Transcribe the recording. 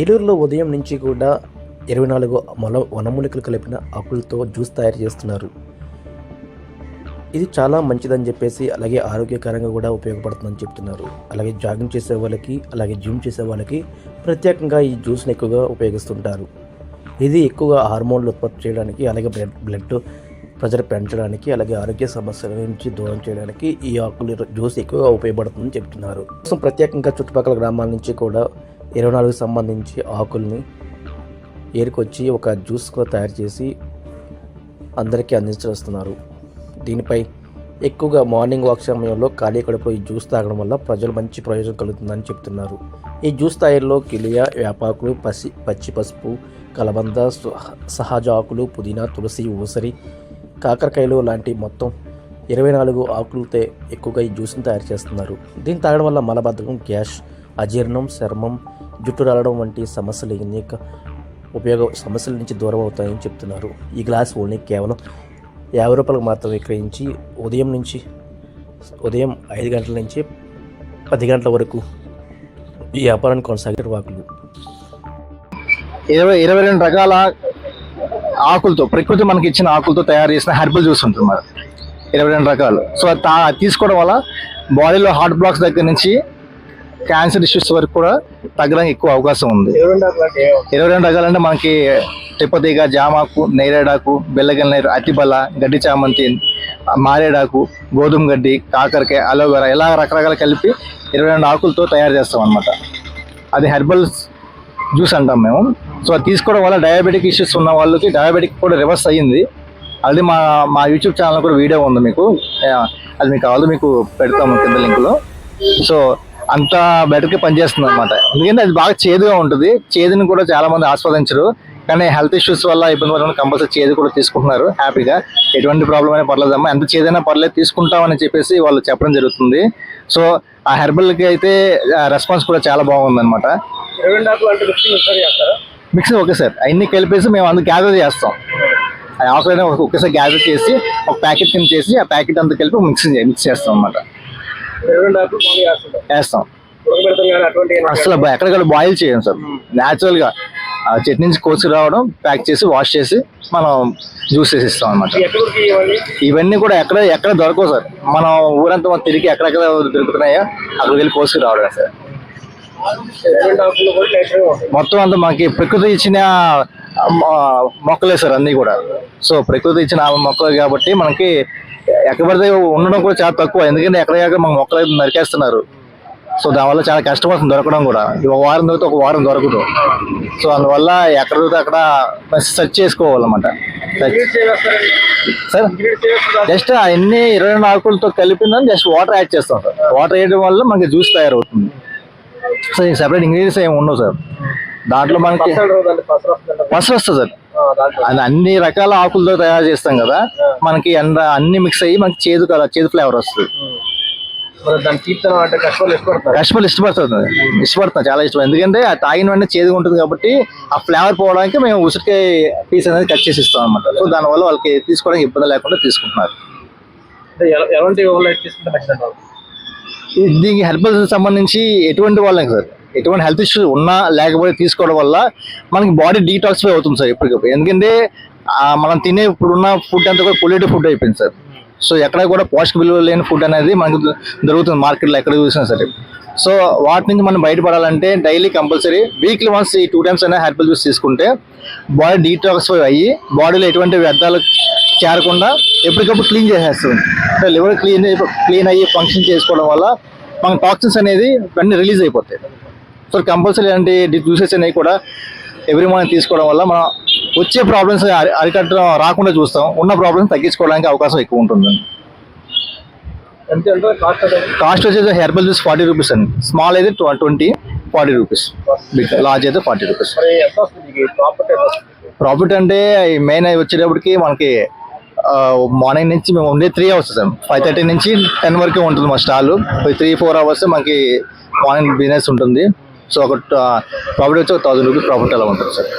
ఏలూరులో ఉదయం నుంచి కూడా ఇరవై నాలుగు మొల వనమూలికలు కలిపిన ఆకులతో జ్యూస్ తయారు చేస్తున్నారు. ఇది చాలా మంచిదని చెప్పేసి అలాగే ఆరోగ్యకరంగా కూడా ఉపయోగపడుతుందని చెప్తున్నారు. అలాగే జాగింగ్ చేసే వాళ్ళకి అలాగే జిమ్ చేసే వాళ్ళకి ప్రత్యేకంగా ఈ జ్యూస్ని ఎక్కువగా ఉపయోగిస్తుంటారు. ఇది ఎక్కువగా హార్మోన్లు ఉత్పత్తి చేయడానికి అలాగే బ్లడ్ బ్లడ్ ప్రెషర్ పెంచడానికి అలాగే ఆరోగ్య సమస్యల నుంచి దూరం చేయడానికి ఈ ఆకులు జ్యూస్ ఎక్కువగా ఉపయోగపడుతుందని చెప్తున్నారు. ప్రత్యేకంగా చుట్టుపక్కల గ్రామాల నుంచి కూడా ఇరవై నాలుగు సంబంధించి ఆకుల్ని ఏరుకొచ్చి ఒక జ్యూస్గా తయారు చేసి అందరికీ అందించేస్తున్నారు దీనిపై ఎక్కువగా మార్నింగ్ వాక్ సమయంలో ఖాళీ కడుపు ఈ జ్యూస్ తాగడం వల్ల ప్రజలు మంచి ప్రయోజనం కలుగుతుందని చెప్తున్నారు. ఈ జ్యూస్ తయారీలో కిలియా వేపాకులు పసి పచ్చి పసుపు కలబంద సహజ ఆకులు పుదీనా తులసి ఊసరి కాకరకాయలు లాంటి మొత్తం ఇరవై నాలుగు ఆకులతో ఎక్కువగా ఈ జ్యూస్ని తయారు చేస్తున్నారు. దీన్ని తాగడం వల్ల మలబద్ధకం గ్యాస్ అజీర్ణం చర్మం జుట్టు రాలడం వంటి సమస్యలు అనేక ఉపయోగ సమస్యల నుంచి దూరం అవుతాయని చెప్తున్నారు. ఈ గ్లాస్ ఓన్లీ కేవలం యాభై రూపాయలకు మాత్రం విక్రయించి ఉదయం నుంచి ఉదయం ఐదు గంటల నుంచి పది గంటల వరకు ఈ వ్యాపారాన్ని కొనసాగే వాకులు ఇరవై ఇరవై రెండు రకాల ఆకులతో ప్రకృతి మనకి ఇచ్చిన ఆకులతో తయారు చేసిన హెర్బల్ జ్యూస్ ఉంటుంది మరి ఇరవై రెండు రకాలు. సో అది తా తీసుకోవడం వల్ల బాడీలో హార్ట్ బ్లాక్స్ దగ్గర నుంచి క్యాన్సర్ ఇష్యూస్ వరకు కూడా తగ్గడానికి ఎక్కువ అవకాశం ఉంది. ఇరవై రెండు రకాలు అంటే మనకి తిప్పతీగ జామాకు నేరేడాకు బెల్లగల్ నీరు అతిబల గడ్డి చామంతి మారేడాకు గోధుమ గడ్డి కాకరకాయ అలోవెరా ఇలా రకరకాలు కలిపి ఇరవై రెండు ఆకులతో తయారు చేస్తాం అనమాట అది హెర్బల్ జ్యూస్ అంటాం మేము. సో అది తీసుకోవడం వల్ల డయాబెటిక్ ఇష్యూస్ ఉన్న వాళ్ళకి డయాబెటిక్ కూడా రివర్స్ అయ్యింది. అది మా మా యూట్యూబ్ ఛానల్ కూడా వీడియో ఉంది మీకు. అది మీకు కావాలి మీకు పెడతాము కింద లింక్లో. సో అంత బెటర్గా పనిచేస్తుంది అనమాట ఎందుకంటే అది బాగా చేదుగా ఉంటుంది. చేదుని కూడా చాలా మంది ఆస్వాదించరు. కానీ హెల్త్ ఇష్యూస్ వల్ల ఇబ్బంది పడిన కంపల్సరీ చేదు కూడా తీసుకుంటున్నారు హ్యాపీగా. ఎటువంటి ప్రాబ్లం అయినా పర్లేదమ్మా. ఎంత చేదైనా పర్లేదు తీసుకుంటామని చెప్పేసి వాళ్ళు చెప్పడం జరుగుతుంది. సో ఆ హెర్బల్కి అయితే రెస్పాన్స్ కూడా చాలా బాగుంది అనమాట మిక్స్ ఓకే సార్. అన్ని కలిపేసి మేము అందుకు గ్యాదర్ చేస్తాం. ఆ ఆకులైనా ఒకేసారి గ్యాదర్ చేసి ఒక ప్యాకెట్ కింద చేసి ఆ ప్యాకెట్ అంతా కలిపి మిక్స్ మిక్స్ చేస్తాం అనమాట వేస్తాం. అసలు ఎక్కడికక్కడ బాయిల్ చేయం సార్. న్యాచురల్గా ఆ చెట్టు నుంచి కోసి రావడం ప్యాక్ చేసి వాష్ చేసి మనం జ్యూస్ చేసి ఇస్తాం అనమాట ఇవన్నీ? కూడా ఎక్కడ ఎక్కడ దొరకవు సార్. మనం ఊరంతా మనం తిరిగి ఎక్కడెక్కడ దొరుకుతున్నాయో అక్కడికి వెళ్ళి కోసుకు రావడమే సార్ మొత్తం అంతా మనకి ప్రకృతి ఇచ్చిన మొక్కలే సార్ అన్నీ కూడా. సో ప్రకృతి ఇచ్చిన ఆ మొక్కలు కాబట్టి మనకి ఎక్కడ పడితే ఉండడం కూడా చాలా తక్కువ. ఎందుకంటే ఎక్కడ మన మొక్కలు అయితే నరికేస్తున్నారు. సో దానివల్ల చాలా కష్టం అవుతుంది దొరకడం కూడా. ఒక వారం దొరికితే ఒక వారం దొరకదు. సో అందువల్ల ఎక్కడ దొరికితే అక్కడ సెర్చ్ చేసుకోవాలన్నమాట. సార్? జస్ట్ అన్ని ఇరవై రెండు ఆకులతో కలిపిందని జస్ట్ వాటర్ యాడ్ చేస్తాం సార్. వాటర్ వేయడం వల్ల మనకి జ్యూస్ తయారవుతుంది. సో సెపరేట్ ఇంగ్రీడియంట్స్ ఏమి ఉండవు సార్. దాంట్లో మనకి పసరు వస్తుంది సార్. అది అన్ని రకాల ఆకులతో తయారు చేస్తాం కదా మనకి అన్ని అన్ని మిక్స్ అయ్యి మనకి చేదు కదా చేదు ఫ్లేవర్ వస్తుంది. కస్టమర్లు ఇష్టపడుతుంది ఇష్టపడుతున్నా చాలా ఇష్టం. ఎందుకంటే ఆ తాగిన వెంటనే చేదుగా ఉంటుంది కాబట్టి ఆ ఫ్లేవర్ పోవడానికి మేము ఉసిరికాయ పీస్ అనేది కట్ చేసి ఇస్తాం అనమాట సో దానివల్ల వాళ్ళకి తీసుకోవడానికి ఇబ్బంది లేకుండా తీసుకుంటున్నారు. ఎలాంటి దీనికి హెర్బల్ సంబంధించి ఎటువంటి వాళ్ళకి సార్? ఎటువంటి హెల్త్ ఇష్యూస్ ఉన్నా లేకపోతే తీసుకోవడం వల్ల మనకి బాడీ డీటాక్సిఫై అవుతుంది సార్ ఎప్పటికప్పుడు. ఎందుకంటే మనం తినే ఇప్పుడున్న ఫుడ్ అంతా కూడా పొల్యూటెడ్ ఫుడ్ అయిపోయింది సార్. సో ఎక్కడ కూడా పోషక విలువ లేని ఫుడ్ అనేది మనకు దొరుకుతుంది మార్కెట్లో ఎక్కడ చూసినా సరే. సో వాటి నుంచి మనం బయటపడాలంటే డైలీ కంపల్సరీ వీక్లీ వన్స్ ఈ టూ టైమ్స్ అయినా హెర్బల్ జ్యూస్ తీసుకుంటే బాడీ డీటాక్సిఫై అయ్యి బాడీలో ఎటువంటి వ్యర్థాలు చేరకుండా ఎప్పటికప్పుడు క్లీన్ చేసేస్తుంది. అంటే లివర్ క్లీన్ క్లీన్ అయ్యి ఫంక్షన్ చేసుకోవడం వల్ల మన టాక్సిన్స్ అనేది అన్ని రిలీజ్ అయిపోతాయి. సో కంపల్సరీ అంటే జ్యూసెస్ అనేవి కూడా ఎవ్రీ మార్నింగ్ తీసుకోవడం వల్ల మనం వచ్చే ప్రాబ్లమ్స్ అరికట్టడం రాకుండా చూస్తాం. ఉన్న ప్రాబ్లమ్స్ తగ్గించుకోవడానికి అవకాశం ఎక్కువ ఉంటుంది. ఎంత అంటే కాస్ట్ వచ్చేసి హెర్బల్ జ్యూస్ ఫార్టీ రూపీస్ అండి. స్మాల్ అయితే ట్వంటీ ఫార్టీ రూపీస్ లార్జ్ అయితే ఫార్టీ రూపీస్ ప్రాఫిట్ అంటే మెయిన్ వచ్చేటప్పటికి మనకి మార్నింగ్ నుంచి మేము ఉండే three hours sir. Five thirty నుంచి టెన్ వరకు ఉంటుంది మా స్టాల్ త్రీ ఫోర్ అవర్స్ మనకి మార్నింగ్ బిజినెస్ ఉంటుంది. సో ఒక ప్రాఫిట్ వచ్చి ఒక థౌసండ్ రూపీస్ ప్రాఫిట్ అలా ఉంటుంది సార్